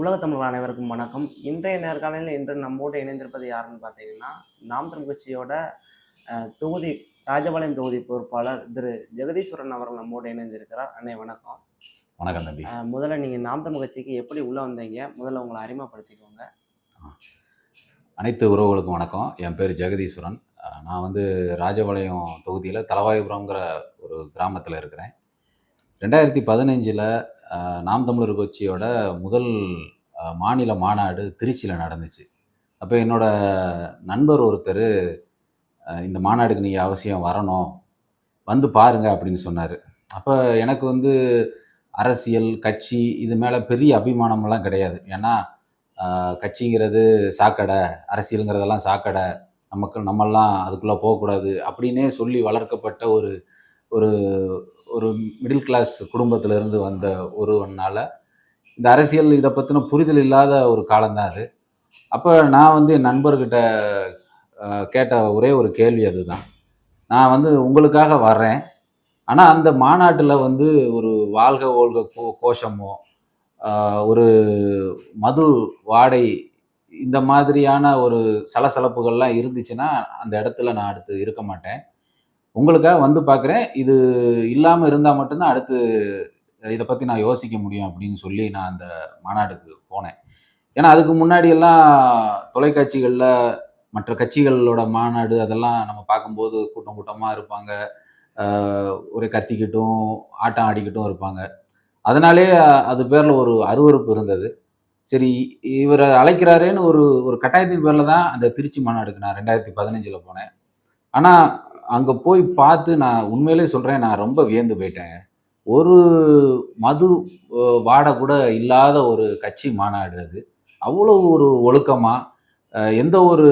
உலக தமிழ் அனைவருக்கும் வணக்கம். இன்றைய நேர்காணலில் இன்று நம்மோடு இணைந்திருப்பது யாருன்னு பார்த்தீங்கன்னா நாம் தமிழ் கட்சியோட தொகுதி ராஜபாளையம் தொகுதி பொறுப்பாளர் திரு. ஜெகதீஸ்வரன் அவர்கள் நம்மோடு இணைந்திருக்கிறார். அண்ணே வணக்கம். வணக்கம் தம்பி. முதல்ல நீங்கள் நாம் தமிழ் கட்சிக்கு எப்படி உள்ளே வந்தீங்க? முதல்ல உங்களை அறிமுகப்படுத்திக்கோங்க. அனைத்து உறவுகளுக்கும் வணக்கம். என் பேர் ஜெகதீஸ்வரன். நான் வந்து ராஜபாளையம் தொகுதியில் தலவாயுபுரம்ங்கிற ஒரு கிராமத்தில் இருக்கிறேன். ரெண்டாயிரத்தி பதினஞ்சில் நாம் தமிழர் கட்சியோட முதல் மாநில மாநாடு திருச்சியில் நடந்துச்சு. அப்போ என்னோட நண்பர் ஒருத்தர் இந்த மாநாடுக்கு நீங்கள் அவசியம் வரணும் வந்து பாருங்க அப்படின்னு சொன்னார். அப்போ எனக்கு வந்து அரசியல் கட்சி இது மேலே பெரிய அபிமானமெல்லாம் கிடையாது. ஏன்னா கட்சிங்கிறது சாக்கடை அரசியலுங்கிறதெல்லாம் சாக்கடை. நமக்கு நம்மெல்லாம் அதுக்குள்ளே போகக்கூடாது அப்படின்னே சொல்லி வளர்க்கப்பட்ட ஒரு ஒரு ஒரு மிடில் கிளாஸ் குடும்பத்திலிருந்து வந்த ஒருவனால் இந்த அரசியல் இதை பற்றின புரிதல் இல்லாத ஒரு காலம்தான் அது. அப்போ நான் வந்து என் நண்பர்கிட்ட கேட்ட ஒரே ஒரு கேள்வி அதுதான். நான் வந்து உங்களுக்காக வர்றேன். ஆனால் அந்த மாநாட்டில் வந்து ஒரு வாழ்க ஓல்க கோ கோஷமோ ஒரு மது வாடை இந்த மாதிரியான ஒரு சலசலப்புகள்லாம் இருந்துச்சுன்னா அந்த இடத்துல நான் அடுத்து இருக்க மாட்டேன். உங்களுக்காக வந்து பார்க்குறேன். இது இல்லாமல் இருந்தால் மட்டும்தான் அடுத்து இதை பற்றி நான் யோசிக்க முடியும் அப்படின்னு சொல்லி நான் அந்த மாநாடுக்கு போனேன். ஏன்னா அதுக்கு முன்னாடியெல்லாம் தொலைக்காட்சிகளில் மற்ற கட்சிகளோட மாநாடு அதெல்லாம் நம்ம பார்க்கும்போது கூட்டம் கூட்டமாக இருப்பாங்க. ஒரே கத்திக்கிட்டும் ஆட்டம் ஆடிக்கிட்டும் இருப்பாங்க. அதனாலே அது பேரில் ஒரு அருவருப்பு இருந்தது. சரி இவரை அழைக்கிறாரேன்னு ஒரு ஒரு கட்டாயத்தின் பேரில் தான் அந்த திருச்சி மாநாடுக்கு நான் ரெண்டாயிரத்தி பதினஞ்சில் போனேன். ஆனால் அங்கே போய் பார்த்து நான் உண்மையிலே சொல்கிறேன் நான் ரொம்ப வியந்து போயிட்டேங்க ஒரு மது அஹ், வாடை கூட இல்லாத ஒரு கட்சி மாநாடு அது. அவ்வளோ ஒரு ஒழுக்கமாக எந்த ஒரு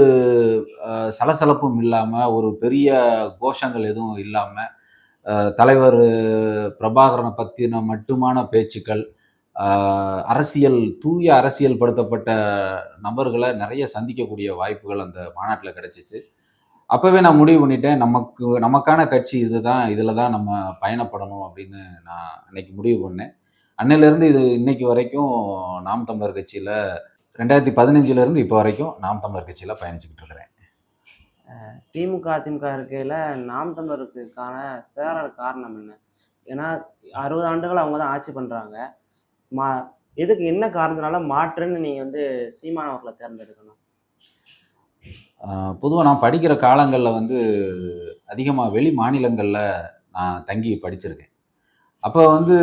சலசலப்பும் இல்லாமல் ஒரு பெரிய கோஷங்கள் எதுவும் இல்லாமல் தலைவர் பிரபாகரனை பற்றின மட்டுமான பேச்சுக்கள் அரசியல் தூய அரசியல் படுத்தப்பட்ட நபர்களை நிறைய சந்திக்கக்கூடிய வாய்ப்புகள் அந்த மாநாட்டில் கிடைச்சிச்சு. அப்போவே நான் முடிவு பண்ணிட்டேன். நமக்கு நமக்கான கட்சி இதுதான். இதில் தான் நம்ம பயணப்படணும் அப்படின்னு நான் அன்னைக்கு முடிவு பண்ணேன். அன்னையிலேருந்து இது இன்னைக்கு வரைக்கும் நாம் தமிழர் கட்சியில் ரெண்டாயிரத்தி பதினஞ்சுலேருந்து இப்போ வரைக்கும் நாம் தமிழர் கட்சியில் பயணிச்சுக்கிட்டு இருக்கிறேன். திமுக அதிமுக இருக்கையில் நாம் தமிழருக்கான சேர காரணம் என்ன? ஏன்னா அறுபது ஆண்டுகள் அவங்க தான் ஆட்சி பண்ணுறாங்க மா எதுக்கு என்ன காரணத்தினால மாற்றுன்னு நீங்கள் வந்து சீமானவர்களை தேர்ந்தெடுக்கணும்? பொதுவாக நான் படிக்கிற காலங்களில் வந்து அதிகமாக வெளி மாநிலங்களில் நான் தங்கி படிச்சிருக்கேன். அப்போ வந்து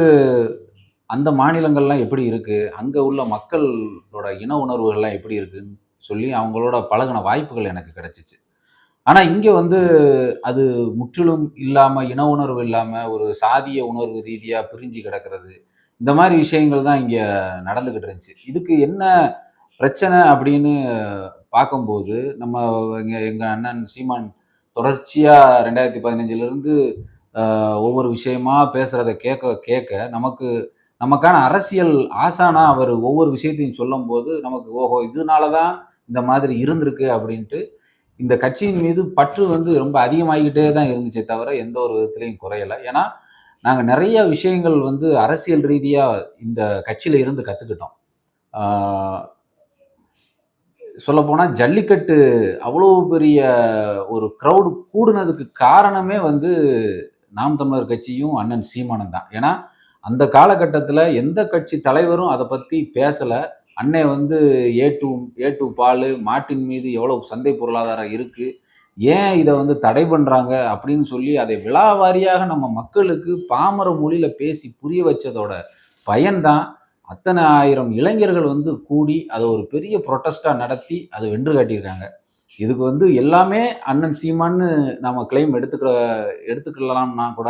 அந்த மாநிலங்கள்லாம் எப்படி இருக்குது அங்கே உள்ள மக்களோட இன உணர்வுகள்லாம் எப்படி இருக்குன்னு சொல்லி அவங்களோட பழகின வாய்ப்புகள் எனக்கு கிடைச்சிச்சு. ஆனால் இங்கே வந்து அது முற்றிலும் இல்லாமல் இன உணர்வு இல்லாமல் ஒரு சாதிய உணர்வு ரீதியாக பிரிஞ்சு கிடக்கிறது இந்த மாதிரி விஷயங்கள் தான் இங்கே நடந்துக்கிட்டு இருந்துச்சு. இதுக்கு என்ன பிரச்சனை அப்படின்னு பார்க்கும்போது நம்ம எங்கள் எங்கள் அண்ணன் சீமான் தொடர்ச்சியாக ரெண்டாயிரத்தி பதினஞ்சிலிருந்து ஒவ்வொரு விஷயமா பேசுகிறத கேட்க கேட்க நமக்கு நமக்கான அரசியல் ஆசானா அவர் ஒவ்வொரு விஷயத்தையும் சொல்லும்போது நமக்கு ஓஹோ இதனால தான் இந்த மாதிரி இருந்திருக்கு அப்படின்ட்டு இந்த கட்சியின் மீது பற்று வந்து ரொம்ப அதிகமாகிக்கிட்டே தான் இருந்துச்சே தவிர எந்த ஒரு விதத்துலையும் குறையலை. ஏன்னா நாங்கள் நிறைய விஷயங்கள் வந்து அரசியல் ரீதியாக இந்த கட்சியில் இருந்து கற்றுக்கிட்டோம் சொல்லப்போனால் ஜல்லிக்கட்டு அவ்வளோ பெரிய ஒரு க்ரௌடு கூடுனதுக்கு காரணமே வந்து நாம் தமிழர் கட்சியும் அண்ணன் சீமானம் தான். ஏன்னா அந்த காலகட்டத்தில் எந்த கட்சி தலைவரும் அதை பற்றி பேசலை. அன்னை வந்து ஏ டூ ஏ டூ பால் மாட்டின் மீது எவ்வளோ சந்தை பொருளாதாரம் இருக்குது ஏன் இதை வந்து தடை பண்ணுறாங்க அப்படின்னு சொல்லி அதை விழாவாரியாக நம்ம மக்களுக்கு பாமர மொழியில் பேசி புரிய வச்சதோட பயன்தான். அத்தனை ஆயிரம் இளைஞர்கள் வந்து கூடி அதை ஒரு பெரிய ப்ரொட்டஸ்டாக நடத்தி அதை வென்று காட்டியிருக்காங்க. இதுக்கு வந்து எல்லாமே அண்ணன் சீமான்னு நம்ம கிளைம் எடுத்துக்கிற எடுத்துக்கலாம்னா கூட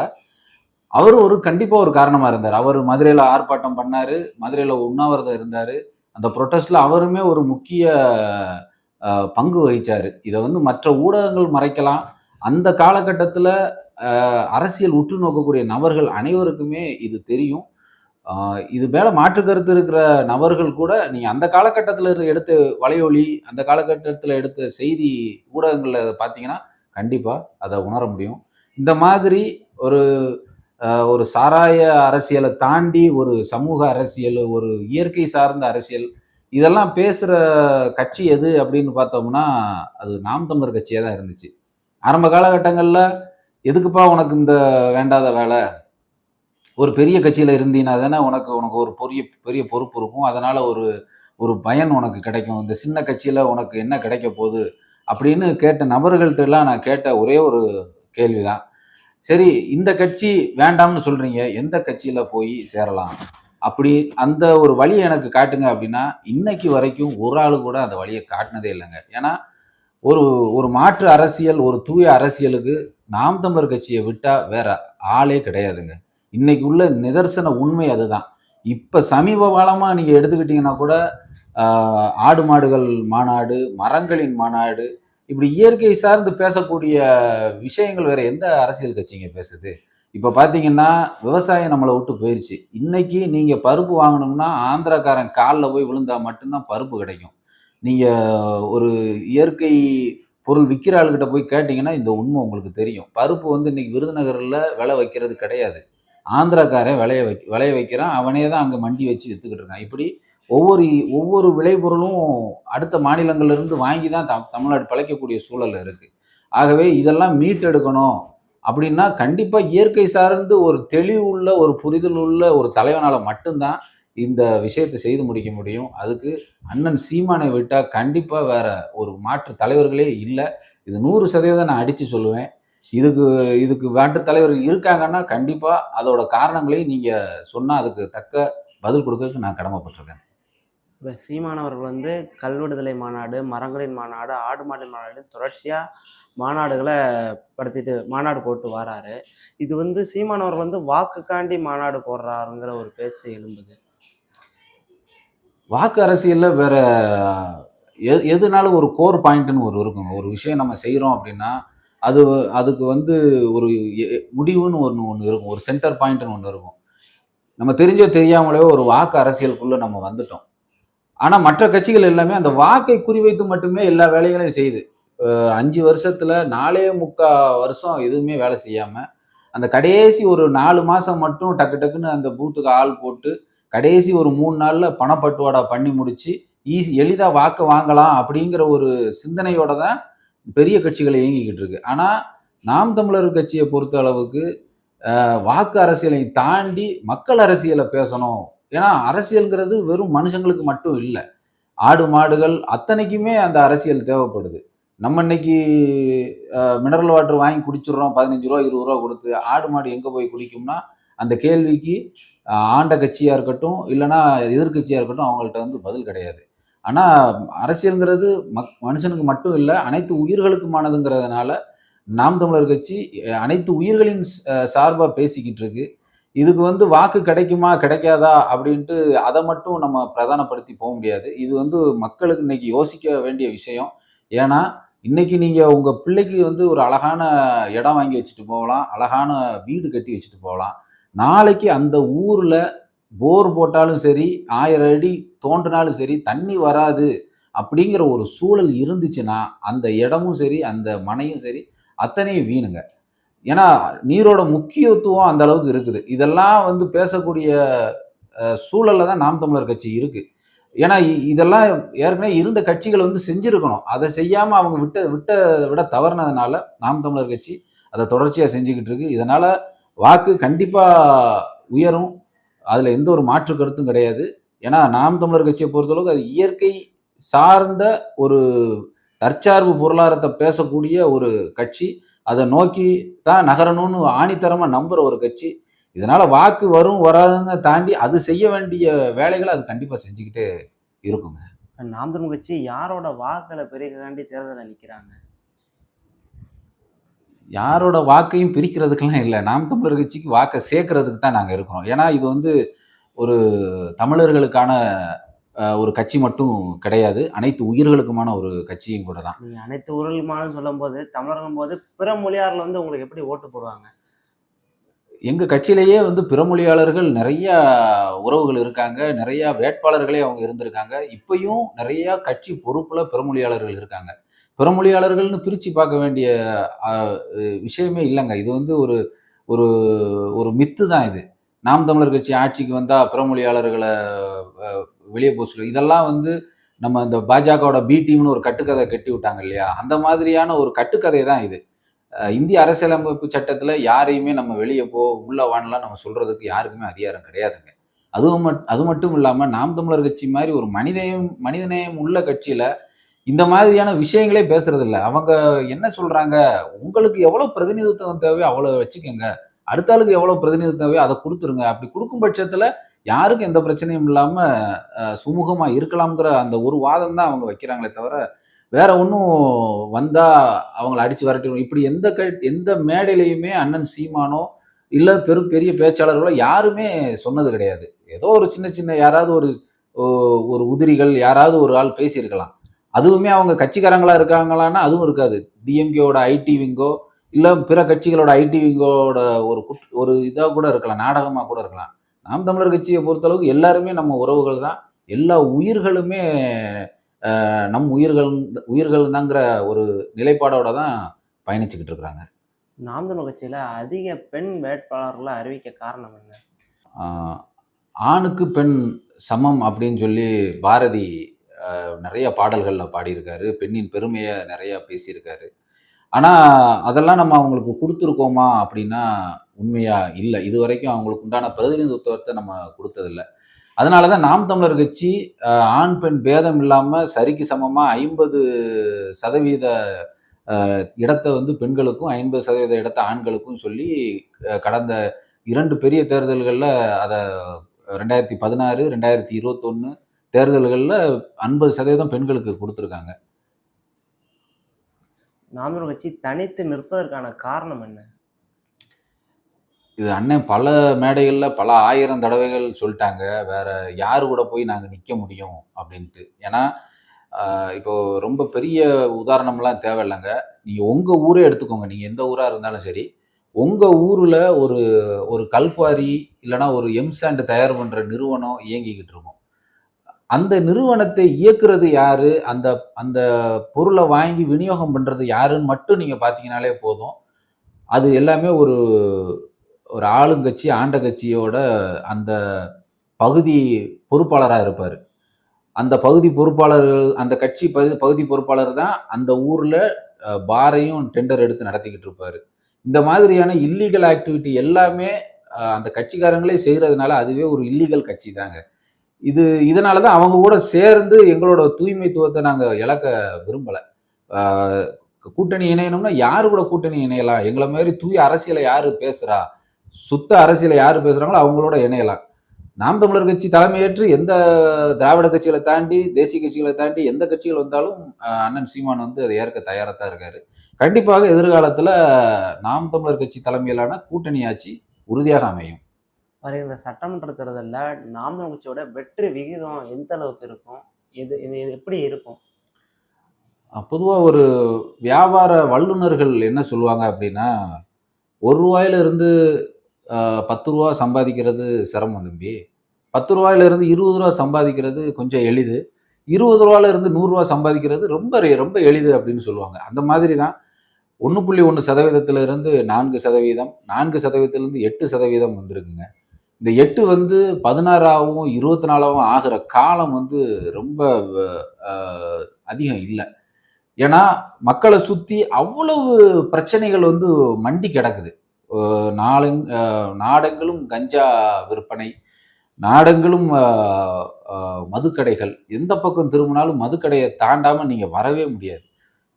அவர் ஒரு கண்டிப்பாக ஒரு காரணமாக இருந்தார். அவர் மதுரையில் ஆர்ப்பாட்டம் பண்ணார் மதுரையில் உண்ணாவிரதம் இருந்தார். அந்த ப்ரொட்டஸ்டில் அவருமே ஒரு முக்கிய பங்கு வகிச்சார். இதை வந்து மற்ற ஊடகங்கள் மறைக்கலாம். அந்த காலகட்டத்தில் அரசியல் உற்று நோக்கக்கூடிய நபர்கள் அனைவருக்குமே இது தெரியும். இது மேலே மாற்று கருத்து இருக்கிற நபர்கள் கூட நீங்கள் அந்த காலகட்டத்தில் எடுத்த வலையொலி அந்த காலகட்டத்தில் எடுத்த செய்தி ஊடகங்களில் பார்த்தீங்கன்னா கண்டிப்பாக அதை உணர முடியும். இந்த மாதிரி ஒரு ஒரு சாராய அரசியலை தாண்டி ஒரு சமூக அரசியல் ஒரு இயற்கை சார்ந்த அரசியல் இதெல்லாம் பேசுகிற கட்சி எது அப்படின்னு பார்த்தோம்னா அது நாம் தமிழர் கட்சியாக தான் இருந்துச்சு. ஆரம்ப காலகட்டங்களில் எதுக்குப்பா உனக்கு இந்த வேண்டாத வேலை? ஒரு பெரிய கட்சியில் இருந்தீங்கன்னா தானே உனக்கு உனக்கு ஒரு பெரிய பெரிய பொறுப்பு இருக்கும். அதனால் ஒரு ஒரு பயன் உனக்கு கிடைக்கும். இந்த சின்ன கட்சியில் உனக்கு என்ன கிடைக்க போகுது அப்படின்னு கேட்ட நபர்கள்ட்டெல்லாம் நான் கேட்ட ஒரே ஒரு கேள்விதான். சரி இந்த கட்சி வேண்டாம்னு சொல்கிறீங்க எந்த கட்சியில் போய் சேரலாம்? அப்படி அந்த ஒரு வழியை எனக்கு காட்டுங்க அப்படின்னா இன்னைக்கு வரைக்கும் ஒரு ஆள் கூட அந்த வழியை காட்டினதே இல்லைங்க. ஏன்னா ஒரு ஒரு மாற்று அரசியல் ஒரு தூய அரசியலுக்கு நாம் தமிழர் கட்சியை விட்டால் வேற ஆளே கிடையாதுங்க. இன்னைக்கு உள்ள நிதர்சன உண்மை அதுதான். இப்ப சமீப காலமா நீங்க எடுத்துக்கிட்டீங்கன்னா கூட ஆடு மாடுகள் மாநாடு மரங்களின் மாநாடு இப்படி இயற்கை சார்ந்து பேசக்கூடிய விஷயங்கள் வேற எந்த அரசியல் கட்சிங்க பேசுது? இப்ப பாத்தீங்கன்னா விவசாயம் நம்மளை விட்டு போயிருச்சு. இன்னைக்கு நீங்க பருப்பு வாங்கணும்னா ஆந்திராக்காரன் காலில் போய் விழுந்தா மட்டும்தான் பருப்பு கிடைக்கும். நீங்க ஒரு இயற்கை பொருள் விற்கிற ஆளுகிட்ட போய் கேட்டிங்கன்னா இந்த உண்மை உங்களுக்கு தெரியும். பருப்பு வந்து இன்னைக்கு விருதுநகரில் விலை வைக்கிறது கிடையாது. ஆந்திராக்காரன் விளைய வை விளைய வைக்கிறான். அவனே தான் அங்கே மண்டி வச்சு வித்துக்கிட்டு இருக்கான். இப்படி ஒவ்வொரு ஒவ்வொரு விளைபொருளும் அடுத்த மாநிலங்கள்ல இருந்து வாங்கி தான் த தமிழ்நாடு பிழைக்கக்கூடிய சூழல் இருக்குது ஆகவே இதெல்லாம் மீட்டெடுக்கணும் அப்படின்னா கண்டிப்பாக இயற்கை சார்ந்து ஒரு தெளிவு உள்ள ஒரு புரிதல் உள்ள ஒரு தலைவனால் மட்டும்தான் இந்த விஷயத்தை செய்து முடிக்க முடியும். அதுக்கு அண்ணன் சீமானை விட்டால் கண்டிப்பாக வேற ஒரு மாற்று தலைவர்களே இல்லை. இது நூறு சதவீதம் நான் அடித்து சொல்லுவேன். இதுக்கு இதுக்கு மாற்று தலைவர்கள் இருக்காங்கன்னா கண்டிப்பா அதோட காரணங்களை நீங்க சொன்னா அதுக்கு தக்க பதில் கொடுக்கறதுக்கு நான் கடமைப்பட்டிருக்கேன். இப்போ சீமானவர்கள் வந்து கல்விடுதலை மாநாடு மரங்களின் மாநாடு ஆடு மாடின் மாநாடு தொடர்ச்சியாக மாநாடுகளை படுத்திட்டு மாநாடு போட்டு வராரு. இது வந்து சீமானவர்கள் வந்து வாக்குக்காண்டி மாநாடு போடுறாருங்கிற ஒரு பேச்சு எழும்புது. வாக்கு அரசியல்ல வேற எ- எதுனாலும் ஒரு கோர் பாயிண்ட்னு ஒரு இருக்குங்க. ஒரு விஷயம் நம்ம செய்கிறோம் அப்படின்னா அது அதுக்கு வந்து ஒரு முடிவுன்னு ஒன்று ஒன்று இருக்கும். ஒரு சென்டர் பாயிண்ட்னு ஒன்று இருக்கும். நம்ம தெரிஞ்சோ தெரியாமலே ஒரு வாக்கு அரசியலுக்குள்ளே நம்ம வந்துட்டோம். ஆனால் மற்ற கட்சிகள் எல்லாமே அந்த வாக்கை குறிவைத்து மட்டுமே எல்லா வேலைகளையும் செய்யுது அஞ்சு வருஷத்தில் நாலே முக்கா வருஷம் எதுவுமே வேலை செய்யாமல் அந்த கடைசி ஒரு நாலு மாதம் மட்டும் டக்கு டக்குன்னு அந்த பூத்துக்கு ஆள் போட்டு கடைசி ஒரு மூணு நாளில் பணப்பட்டுவாடா பண்ணி முடித்து ஈஸி எளிதாக வாக்கு வாங்கலாம் அப்படிங்கிற ஒரு சிந்தனையோட தான் பெரிய கட்சிகளை இயங்கிக்கிட்டு இருக்கு. ஆனால் நாம் தமிழர் கட்சியை பொறுத்த அளவுக்கு வாக்கு அரசியலை தாண்டி மக்கள் அரசியலை பேசணும். ஏன்னா அரசியல்ங்கிறது வெறும் மனுஷங்களுக்கு மட்டும் இல்லை. ஆடு மாடுகள் அத்தனைக்குமே அந்த அரசியல் தேவைப்படுது. நம்ம இன்னைக்கு மினரல் வாட்டர் வாங்கி குடிச்சிடுறோம் பதினஞ்சு ரூபா இருபது ரூபா கொடுத்து ஆடு மாடு எங்கே போய் குடிக்கும்னா அந்த கேள்விக்கு ஆண்ட கட்சியாக இருக்கட்டும் இல்லைன்னா எதிர்க்கட்சியாக இருக்கட்டும் அவங்கள்ட்ட வந்து பதில் கிடையாது. ஆனால் அரசியலுங்கிறது மக் மனுஷனுக்கு மட்டும் இல்லை அனைத்து உயிர்களுக்குமானதுங்கிறதுனால நாம் தமிழர் கட்சி அனைத்து உயிர்களின் சார்பாக பேசிக்கிட்டு இருக்கு. இதுக்கு வந்து வாக்கு கிடைக்குமா கிடைக்காதா அப்படின்ட்டு அதை மட்டும் நம்ம பிரதானப்படுத்தி போக முடியாது. இது வந்து மக்களுக்கு இன்னைக்கு யோசிக்க வேண்டிய விஷயம். ஏன்னா இன்னைக்கு நீங்கள் உங்கள் பிள்ளைக்கு வந்து ஒரு அழகான இடம் வாங்கி வச்சுட்டு போகலாம் அழகான வீடு கட்டி வச்சுட்டு போகலாம். நாளைக்கு அந்த ஊரில் போர் போட்டாலும் சரி ஆயிரம் அடி தோண்டினாலும் சரி தண்ணி வராது அப்படிங்கிற ஒரு சூழல் இருந்துச்சுன்னா அந்த இடமும் சரி அந்த மனையும் சரி அத்தனையும் வீணுங்க. ஏன்னா நீரோட முக்கியத்துவம் அந்த அளவுக்கு இருக்குது. இதெல்லாம் வந்து பேசக்கூடிய சூழலில் தான் நாம் தமிழர் கட்சி இருக்கு. ஏன்னா இதெல்லாம் ஏற்கனவே இருந்த கட்சிகள் வந்து செஞ்சுருக்கணும். அதை செய்யாமல் அவங்க விட்ட விட்ட விட தவறுனதுனால நாம் தமிழர் கட்சி அதை தொடர்ச்சியாக செஞ்சுக்கிட்டு இருக்கு. இதனால் வாக்கு கண்டிப்பாக உயரும். அதில் எந்த ஒரு மாற்று கருத்தும் கிடையாது. ஏன்னா நாம் தமிழர் கட்சியை பொறுத்தளவுக்கு அது இயற்கை சார்ந்த ஒரு தற்சார்பு பொருளாதாரத்தை பேசக்கூடிய ஒரு கட்சி. அதை நோக்கி தான் நகரணும்னு ஆணித்தரமாக நம்புகிற ஒரு கட்சி. இதனால் வாக்கு வரும் வராதுங்க தாண்டி அது செய்ய வேண்டிய வேலைகளை அது கண்டிப்பாக செஞ்சுக்கிட்டே இருக்குங்க. நாம் தமிழ் கட்சி யாரோட வாக்களை பெருக்காண்டி தேர்தலில் நிற்கிறாங்க? யாரோட வாக்கையும் பிரிக்கிறதுக்கெல்லாம் இல்லை. நாம் தமிழர் கட்சிக்கு வாக்கை சேர்க்கறதுக்கு தான் நாங்கள் இருக்கிறோம். ஏன்னா இது வந்து ஒரு தமிழர்களுக்கான ஒரு கட்சி மட்டும் கிடையாது. அனைத்து உயிர்களுக்குமான ஒரு கட்சியும் கூட தான். நீங்கள் அனைத்து ஊர்களுமானு சொல்லும்போது தமிழர்கள் போது பிற மொழியாரில் வந்து உங்களுக்கு எப்படி ஓட்டு போடுவாங்க? எங்க கட்சியிலேயே வந்து பிறமொழியாளர்கள் நிறைய உறவுகள் இருக்காங்க. நிறைய வேட்பாளர்களே அவங்க இருந்திருக்காங்க. இப்பயும் நிறைய கட்சி பொறுப்புல பிறமொழியாளர்கள் இருக்காங்க. பிறமொழியாளர்கள்னு பிரித்து பார்க்க வேண்டிய விஷயமே இல்லைங்க. இது வந்து ஒரு ஒரு ஒரு மித்து தான் இது. நாம் தமிழர் கட்சி ஆட்சிக்கு வந்தால் பிறமொழியாளர்களை வெளியே போக சொல்லி. இதெல்லாம் வந்து நம்ம இந்த பாஜகவோட பி டீம்னு ஒரு கட்டுக்கதை கட்டி விட்டாங்க இல்லையா? அந்த மாதிரியான ஒரு கட்டுக்கதை தான் இது. இந்திய அரசியலமைப்பு சட்டத்தில் யாரையுமே நம்ம வெளியே போ உள்ள வானலாம் நம்ம சொல்கிறதுக்கு யாருக்குமே அதிகாரம் கிடையாதுங்க. அதுவும் மட் அது மட்டும் இல்லாமல் நாம் தமிழர் கட்சி மாதிரி ஒரு மனிதயம் மனிதநேயம் உள்ள கட்சியில் இந்த மாதிரியான விஷயங்களே பேசுறது இல்லை அவங்க என்ன சொல்றாங்க? உங்களுக்கு எவ்வளவு பிரதிநிதித்துவம் தேவையோ அவ்வளவு வச்சுக்கோங்க. அடுத்த ஆளுக்கு எவ்வளவு பிரதிநிதித்துவம் தேவையோ அதை கொடுத்துருங்க. அப்படி கொடுக்கும் பட்சத்துல யாருக்கும் எந்த பிரச்சனையும் இல்லாம சுமூகமா இருக்கலாம்ங்கிற அந்த ஒரு வாதம் தான் அவங்க வைக்கிறாங்களே தவிர வேற ஒன்றும் வந்தா அவங்கள அடிச்சு விரட்டிடும் இப்படி எந்த க எந்த மேடையிலையுமே அண்ணன் சீமானோ இல்லை பெரும் பெரிய பேச்சாளர்களோ யாருமே சொன்னது கிடையாது. ஏதோ ஒரு சின்ன சின்ன யாராவது ஒரு ஒரு உதிரிகள் யாராவது ஒரு ஆள் பேசியிருக்கலாம். அதுவுமே அவங்க கட்சிக்காரங்களா இருக்காங்களான்னா அதுவும் இருக்காது. டிஎம்கேவோட ஐடி விங்கோ இல்ல பிற கட்சிகளோட ஐடி விங்கோட ஒரு குட்- ஒரு இதா கூட இருக்கலாம் நாடகமா கூட இருக்கலாம். நாம் தமிழர் கட்சியை பொறுத்தளவுக்கு எல்லாருமே நம்ம உறவுகள் தான். எல்லா உயிர்களுமே நம் உயிர்கள் உயிர்கள் தாங்கிற ஒரு நிலைப்பாடோட தான் பயணிச்சுக்கிட்டு இருக்கிறாங்க நாம் தமிழர் கட்சியில அதிக பெண் வேட்பாளர்களை அறிவிக்க காரணம் என்ன? ஆணுக்கு பெண் சமம் அப்படின்னு சொல்லி பாரதி நிறைய பாடல்களில் பாடியிருக்காரு. பெண்ணின் பெருமையை நிறைய பேசியிருக்காரு. ஆனால் அதெல்லாம் நம்ம அவங்களுக்கு கொடுத்துருக்கோமா அப்படின்னா உண்மையாக இல்லை. இது வரைக்கும் அவங்களுக்கு உண்டான பிரதிநிதித்துவத்தை நம்ம கொடுத்ததில்ல. அதனால தான் நாம் தமிழர் கட்சி ஆண் பெண் பேதம் இல்லாமல் சரிக்கு சமமாக ஐம்பது சதவீத இடத்தை வந்து பெண்களுக்கும் ஐம்பது சதவீத இடத்தை ஆண்களுக்கும் சொல்லி கடந்த இரண்டு பெரிய தேர்தல்களில் அதை ரெண்டாயிரத்தி பதினாறு ரெண்டாயிரத்தி இருபத்தொன்று தேர்தல்களில் ஐம்பது சதவீதம் பெண்களுக்கு கொடுத்துருக்காங்க. நாம் தமிழர் கட்சி தனித்து நிற்பதற்கான காரணம் என்ன? இது அண்ணன் பல மேடைகளில் பல ஆயிரம் தடவைகள் சொல்லிட்டாங்க. வேற யாரு கூட போய் நாங்கள் நிற்க முடியும் அப்படின்ட்டு. ஏன்னா இப்போ ரொம்ப பெரிய உதாரணம்லாம் தேவையில்லைங்க. நீங்கள் உங்கள் ஊரே எடுத்துக்கோங்க. நீங்கள் எந்த ஊராக இருந்தாலும் சரி உங்கள் ஊரில் ஒரு ஒரு கல்குவாரி இல்லைன்னா ஒரு எம்சாண்ட் தயார் பண்ணுற நிறுவனம் இயங்கிக்கிட்டு இருக்கும். அந்த நிறுவனத்தை இயக்குறது யாரு? அந்த அந்த பொருளை வாங்கி விநியோகம் பண்ணுறது யாருன்னு மட்டும் நீங்கள் பார்த்தீங்கனாலே போதும். அது எல்லாமே ஒரு ஒரு ஆளுங்கட்சி ஆண்ட கட்சியோட அந்த பகுதி பொறுப்பாளராக இருப்பார். அந்த பகுதி பொறுப்பாளர்கள் அந்த கட்சி பகுதி பகுதி பொறுப்பாளர் தான் அந்த ஊரில் பாரையும் டெண்டர் எடுத்து நடத்திக்கிட்டு இருப்பார். இந்த மாதிரியான இல்லீகல் ஆக்டிவிட்டி எல்லாமே அந்த கட்சிக்காரங்களே செய்கிறதுனால அதுவே ஒரு இல்லீகல் கட்சி தாங்க. இது இதனால தான் அவங்க கூட சேர்ந்து எங்களோட தூய்மைத்துவத்தை நாங்கள் இழக்க விரும்பலை. கூட்டணி இணையணும்னா யாரு கூட கூட்டணி இணையலாம்? எங்களை மாதிரி தூய அரசியலை யாரு பேசுகிறா சுத்த அரசியலை யார் பேசுகிறாங்களோ அவங்களோட இணையலாம். நாம் தமிழர் கட்சி தலைமையேற்று எந்த திராவிட கட்சிகளை தாண்டி தேசிய கட்சிகளை தாண்டி எந்த கட்சிகள் வந்தாலும் அண்ணன் சீமான் வந்து அதை ஏற்க தயாராக தான் இருக்காரு. கண்டிப்பாக எதிர்காலத்தில் நாம் தமிழர் கட்சி தலைமையிலான கூட்டணி ஆட்சி உறுதியாக அமையும். வருகின்ற சட்டமன்ற தேர்தலில் நாம் கட்சியோட வெற்றி விகிதம் எந்த அளவுக்கு இருக்கும்? இது இது இது எப்படி இருக்கும்? பொதுவாக ஒரு வியாபார வல்லுநர்கள் என்ன சொல்லுவாங்க அப்படின்னா ஒரு ரூபாயிலிருந்து பத்து ரூபா சம்பாதிக்கிறது சிரமம் தம்பி. பத்து ரூபாயிலிருந்து இருபது ரூபா சம்பாதிக்கிறது கொஞ்சம் எளிது. இருபது ரூபாயிலிருந்து நூறுரூவா சம்பாதிக்கிறது ரொம்ப ரொம்ப எளிது அப்படின்னு சொல்லுவாங்க. அந்த மாதிரி தான் ஒன்று புள்ளி ஒன்று சதவீதத்திலிருந்து நான்கு சதவீதம் நான்கு சதவீதத்திலிருந்து எட்டு சதவீதம் வந்திருக்குங்க. இந்த எட்டு வந்து பதினாறாவும் இருபத்தி நாலாவும் ஆகிற காலம் வந்து ரொம்ப அதிகம் இல்லை. ஏன்னா மக்களை சுற்றி அவ்வளவு பிரச்சனைகள் வந்து மண்டி கிடக்குது. நாளுங் நாளெங் நாடெங்கிலும் கஞ்சா விற்பனை நாடெங்கிலும் மதுக்கடைகள் எந்த பக்கம் திரும்பினாலும் மதுக்கடையை தாண்டாமல் நீங்கள் வரவே முடியாது.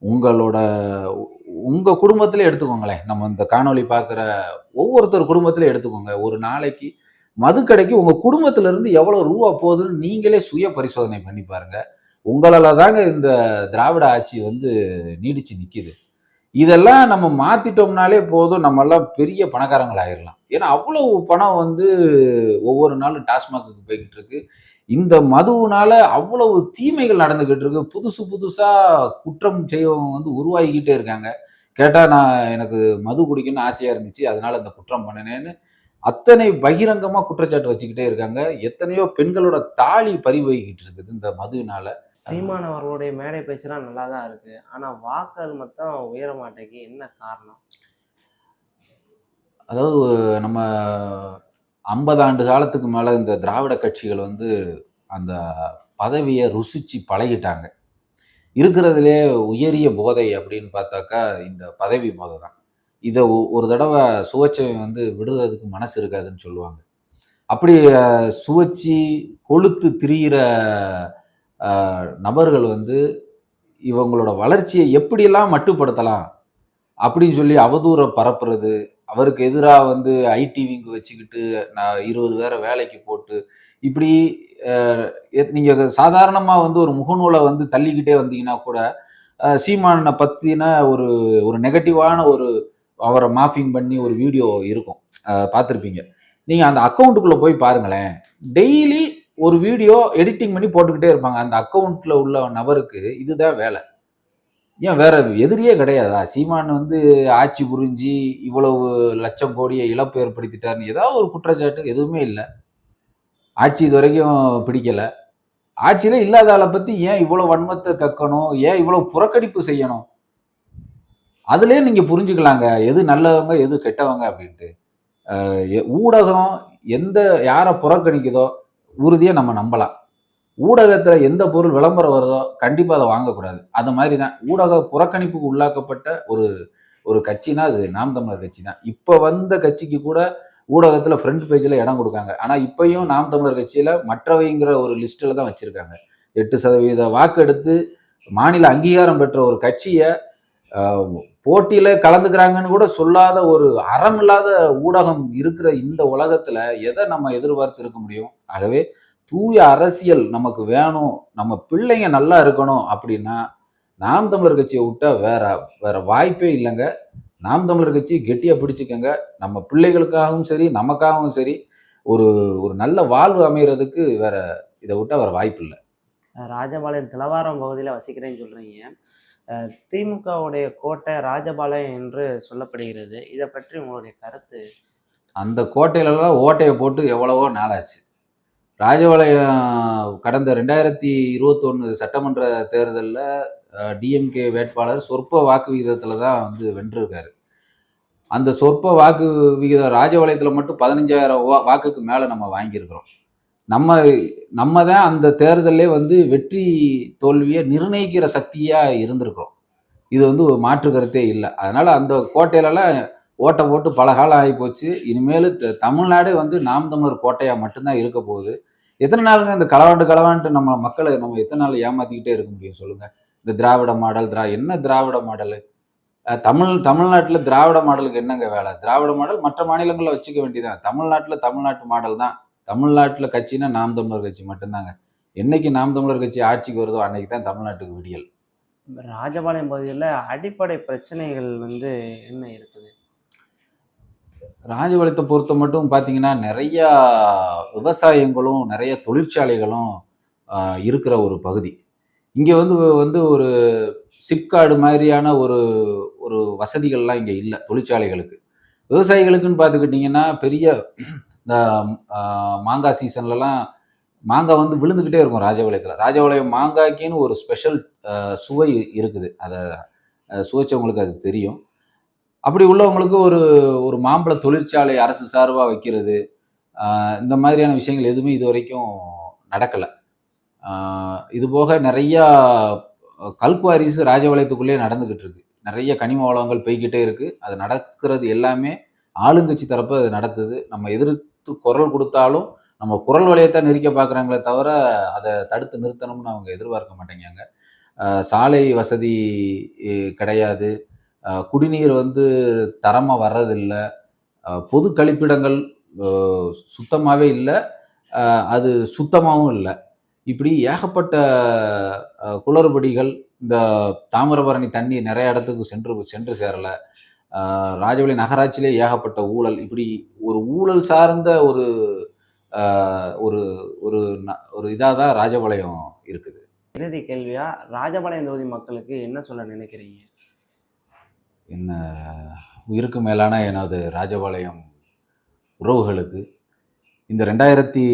உங்களோட உங்கள் குடும்பத்தில் குடும்பத்திலே எடுத்துக்கோங்களேன். நம்ம இந்த காணொளி பார்க்குற ஒவ்வொருத்தர் குடும்பத்திலே எடுத்துக்கோங்க. ஒரு நாளைக்கு மதுக்கடைக்கு உங்கள் குடும்பத்துல இருந்து ரூபா போகுதுன்னு நீங்களே சுய பரிசோதனை பண்ணி பாருங்க. உங்களால் தாங்க இந்த திராவிட ஆட்சி வந்து நீடிச்சு நிற்கிது இதெல்லாம் நம்ம மாற்றிட்டோம்னாலே போதும் நம்ம எல்லாம் பெரிய பணக்காரங்கள் ஆயிடலாம் ஏன்னா அவ்வளோ பணம் வந்து ஒவ்வொரு நாளும் டாஸ்மாகுக்கு போய்கிட்டு இருக்கு. இந்த மதுவுனால அவ்வளவு தீமைகள் நடந்துகிட்டு இருக்கு. புதுசு புதுசாக குற்றம் செய்யவங்க வந்து உருவாகிக்கிட்டே இருக்காங்க. கேட்டால் நான் எனக்கு மது குடிக்கணும்னு ஆசையாக இருந்துச்சு. அதனால இந்த குற்றம் பண்ணினேன்னு அத்தனை பகிரங்கமா குற்றச்சாட்டு வச்சுக்கிட்டே இருக்காங்க. எத்தனையோ பெண்களோட தாலி பதிவாகிக்கிட்டு இருக்குது இந்த மதுவினால. சீமான் அவர்களுடைய மேடை பேச்செல்லாம் நல்லா தான் இருக்கு. ஆனா வாக்குகள் மட்டும் உயர மாட்டேங்கி என்ன காரணம்? அதாவது நம்ம ஐம்பது ஆண்டு காலத்துக்கு மேலே இந்த திராவிட கட்சிகள் வந்து அந்த பதவியை ருசிச்சு பழகிட்டாங்க. இருக்கிறதுலே உயரிய போதை அப்படின்னு பார்த்தாக்கா இந்த பதவி போதை தான் இதை ஒரு தடவை சுவைச்சவை வந்து விடுறதுக்கு மனசு இருக்காதுன்னு சொல்லுவாங்க. அப்படி சுவைச்சி கொளுத்து திரியிற நபர்கள் வந்து இவங்களோட வளர்ச்சியை எப்படியெல்லாம் மட்டுப்படுத்தலாம் அப்படின்னு சொல்லி அவதூற பரப்புறது அவருக்கு எதிராக வந்து ஐடி விங்கு வச்சுக்கிட்டு நான் இருபது பேரை வேலைக்கு போட்டு இப்படி நீங்கள் எத்- வந்து ஒரு முகநூலை வந்து தள்ளிக்கிட்டே வந்தீங்கன்னா கூட சீமானை பற்றின ஒரு ஒரு நெகட்டிவான ஒரு அவரை மாஃபிங் பண்ணி ஒரு வீடியோ இருக்கும். பார்த்துருப்பீங்க. நீங்கள் அந்த அக்கௌண்ட்டுக்குள்ளே போய் பாருங்களேன். டெய்லி ஒரு வீடியோ எடிட்டிங் பண்ணி போட்டுக்கிட்டே இருப்பாங்க. அந்த அக்கௌண்ட்டில் உள்ள நபருக்கு இதுதான் வேலை. ஏன் வேற எதிரியே கிடையாதா? சீமான் வந்து ஆட்சி புரிஞ்சு இவ்வளவு லட்சம் கோடியை இழப்பு ஏற்படுத்திட்டார்னு ஏதாவது ஒரு குற்றச்சாட்டு எதுவுமே இல்லை. ஆட்சி இது வரைக்கும் பிடிக்கலை. ஆட்சியில இல்லாத ஆளை பற்றி ஏன் இவ்வளோ வன்மத்தை கக்கணும்? ஏன் இவ்வளோ புறக்கணிப்பு செய்யணும்? அதுலயே நீங்க புரிஞ்சுக்கலாங்க. எது நல்லவங்க எது கெட்டவங்க அப்படின்ட்டு. எ- ஊடகம் எந்த யாரை புறக்கணிக்குதோ உறுதியாக நம்ம நம்பலாம். ஊடகத்தில் எந்த பொருள் விளம்பரம் வருதோ கண்டிப்பாக அதை வாங்கக்கூடாது. அது மாதிரி தான் ஊடக புறக்கணிப்புக்கு உள்ளாக்கப்பட்ட ஒரு ஒரு கட்சினா அது நாம் தமிழர் கட்சி தான் இப்போ வந்த கட்சிக்கு கூட ஊடகத்தில் ஃப்ரண்ட் பேஜில் இடம் கொடுக்காங்க. ஆனால் இப்பயும் நாம் தமிழர் கட்சியில் மற்றவைங்கிற ஒரு லிஸ்ட்டில் தான் வச்சுருக்காங்க. எட்டு சதவீத வாக்கு எடுத்து மாநில அங்கீகாரம் பெற்ற ஒரு கட்சியை போட்டியில கலந்துக்கிறாங்கன்னு கூட சொல்லாத ஒரு அறம் இல்லாத ஊடகம் இருக்கிற இந்த உலகத்துல எதை நம்ம எதிர்பார்த்து இருக்க முடியும்? ஆகவே தூய அரசியல் நமக்கு வேணும். நம்ம பிள்ளைங்க நல்லா இருக்கணும் அப்படின்னா நாம் தமிழர் கட்சியை விட்டா வேற வேற வாய்ப்பே இல்லைங்க. நாம் தமிழர் கட்சி கெட்டியாக பிடிச்சிக்கங்க. நம்ம பிள்ளைகளுக்காகவும் சரி நமக்காகவும் சரி ஒரு ஒரு நல்ல வாழ்வு அமைகிறதுக்கு வேற இதை விட்டால் வேற வாய்ப்பு இல்லை. ராஜபாளையம் திலவாரம் பகுதியில் வசிக்கிறேன்னு சொல்கிறீங்க திமுகவுடைய கோட்டை ராஜபாளையம் என்று சொல்லப்படுகிறது. இதை பற்றி உங்களுடைய கருத்து? அந்த கோட்டையிலலாம் ஓட்டையை போட்டு எவ்வளவோ நாளாச்சு. ராஜபாளையம் கடந்த ரெண்டாயிரத்தி இருபத்தொன்று சட்டமன்ற தேர்தலில் டிஎம்கே வேட்பாளர் சொற்ப வாக்கு விகிதத்தில் தான் வந்து வென்றிருக்காரு. அந்த சொற்ப வாக்கு விகிதம் ராஜபாளையத்தில் மட்டும் பதினஞ்சாயிரம் வாக்குக்கு மேலே நம்ம வாங்கியிருக்கிறோம். நம்ம நம்ம தான் அந்த தேர்தலே வந்து வெற்றி தோல்வியை நிர்ணயிக்கிற சக்தியாக இருந்திருக்கிறோம். இது வந்து ஒரு மாற்று கருத்தே இல்லை. அதனால் அந்த கோட்டையிலலாம் ஓட்டை போட்டு பல காலம் ஆகி போச்சு. இனிமேல் த- தமிழ்நாடே வந்து நாம் தமிழர் கோட்டையாக மட்டும்தான் இருக்க போகுது. எத்தனை நாளுங்க இந்த களவாண்டு களவாண்டு நம்ம மக்களை நம்ம எத்தனை நாள் ஏமாத்திக்கிட்டே இருக்க முடியும் சொல்லுங்கள் இந்த திராவிட மாடல் திரா என்ன திராவிட மாடல்? தமிழ் தமிழ்நாட்டில் திராவிட மாடலுக்கு என்னங்க வேலை? திராவிட மாடல் மற்ற மாநிலங்களில் வச்சுக்க வேண்டியதான் தமிழ்நாட்டில் தமிழ்நாட்டு மாடல் தான் தமிழ்நாட்டில் கட்சினா நாம் தமிழர் கட்சி மட்டும்தாங்க. என்னைக்கு நாம் தமிழர் கட்சி ஆட்சிக்கு வருதோ அன்னைக்கு தான் தமிழ்நாட்டுக்கு விடியல். ராஜபாளையம் பகுதியில் அடிப்படை பிரச்சனைகள் வந்து என்ன இருக்குது? ராஜபாளையத்தை பொறுத்த மட்டும் பார்த்தீங்கன்னா நிறைய விவசாயங்களும் நிறைய தொழிற்சாலைகளும் இருக்கிற ஒரு பகுதி. இங்கே வந்து வந்து ஒரு சிப்காடு மாதிரியான ஒரு ஒரு வசதிகள்லாம் இங்கே இல்லை தொழிற்சாலைகளுக்கு. விவசாயிகளுக்குன்னு பார்த்துக்கிட்டிங்கன்னா பெரிய இந்த மாங்காய் சீசன்லலாம் மாங்காய் வந்து விழுந்துக்கிட்டே இருக்கும் ராஜபாளையத்தில் ராஜபாளையம் மாங்காய்க்குன்னு ஒரு ஸ்பெஷல் சுவை இருக்குது. அதை சுவைச்சவங்களுக்கு அது தெரியும். அப்படி உள்ளவங்களுக்கு ஒரு ஒரு மாம்பழ தொழிற்சாலை அரசு சார்பாக வைக்கிறது இந்த மாதிரியான விஷயங்கள் எதுவுமே இது வரைக்கும் நடக்கலை. இது போக நிறையா கல்குவாரிஸ் ராஜபாளையத்துக்குள்ளே நடந்துக்கிட்டு இருக்கு. நிறைய கனிம வளங்கள் போய்கிட்டே இருக்குது அது நடக்கிறது எல்லாமே ஆளுங்கட்சி தரப்பு அது நடத்துது. நம்ம எதிர்த்து குரல் கொடுத்தாலும் நம்ம குரல் வலையத்தான் நெரிக்க பார்க்குறாங்களே தவிர அதை தடுத்து நிறுத்தணும்னு அவங்க எதிர்பார்க்க மாட்டேங்காங்க சாலை வசதி கிடையாது. குடிநீர் வந்து தரமாக வர்றதில்லை. பொது கழிப்பிடங்கள் சுத்தமாகவே இல்லை. அது சுத்தமாகவும் இல்லை. இப்படி ஏகப்பட்ட குளறுபடிகள் இந்த தாமிரபரணி தண்ணி நிறைய இடத்துக்கு சென்று சென்று சேரலை. ராஜவழி நகராட்சியிலே ஏகப்பட்ட ஊழல். இப்படி ஒரு ஊழல் சார்ந்த ஒரு ஒரு ஒரு ஒரு இதாக தான் ராஜபாளையம் இருக்குது. இறுதி கேள்வியா? ராஜபாளையம் தொகுதி மக்களுக்கு என்ன சொல்ல நினைக்கிறீங்க? என்ன உயிருக்கு மேலான எனது ராஜபாளையம் உறவுகளுக்கு இந்த ரெண்டாயிரத்தி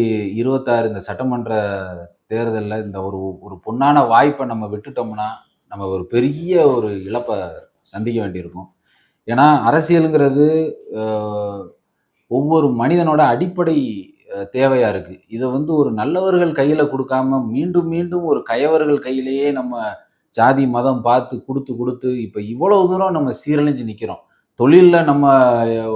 இருபத்தாறு இந்த சட்டமன்ற தேர்தலில் இந்த ஒரு ஒரு பொன்னான வாய்ப்பை நம்ம விட்டுட்டோம்னா நம்ம ஒரு பெரிய ஒரு இழப்பை சந்திக்க வேண்டியிருக்கும். ஏன்னா அரசியலுங்கிறது ஒவ்வொரு மனிதனோட அடிப்படை தேவையாக இருக்குது இதை வந்து ஒரு நல்லவர்கள் கையில் கொடுக்காம மீண்டும் மீண்டும் ஒரு கயவர்கள் கையிலேயே நம்ம ஜாதி மதம் பார்த்து கொடுத்து கொடுத்து இப்போ இவ்வளோ தூரம் நம்ம சீரழிஞ்சு நிற்கிறோம் தொழிலில் நம்ம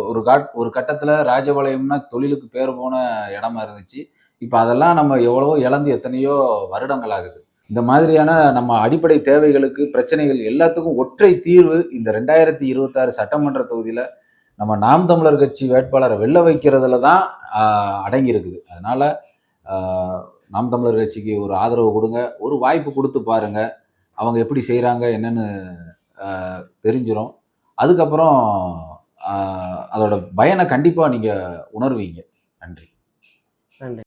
ஒரு காட் ஒரு கட்டத்தில் ராஜபாளையம்னா தொழிலுக்கு பேர் போன இடமா இருந்துச்சு. இப்போ அதெல்லாம் நம்ம எவ்வளவோ இழந்து எத்தனையோ வருடங்கள் ஆகுது. இந்த மாதிரியான நம்ம அடிப்படை தேவைகளுக்கு பிரச்சனைகள் எல்லாத்துக்கும் ஒற்றை தீர்வு இந்த ரெண்டாயிரத்தி இருபத்தாறு சட்டமன்ற தொகுதியில் நம்ம நாம் தமிழர் கட்சி வேட்பாளரை வெளில வைக்கிறதுல தான் அடங்கியிருக்குது. அடங்கி இருக்குது நாம் தமிழர் கட்சிக்கு ஒரு ஆதரவு கொடுங்க ஒரு வாய்ப்பு கொடுத்து பாருங்க அவங்க எப்படி செய்கிறாங்க என்னன்னு தெரிஞ்சிடும் அதுக்கப்புறம் அதோட பயனை கண்டிப்பாக நீங்கள் உணர்வீங்க. நன்றி. நன்றி.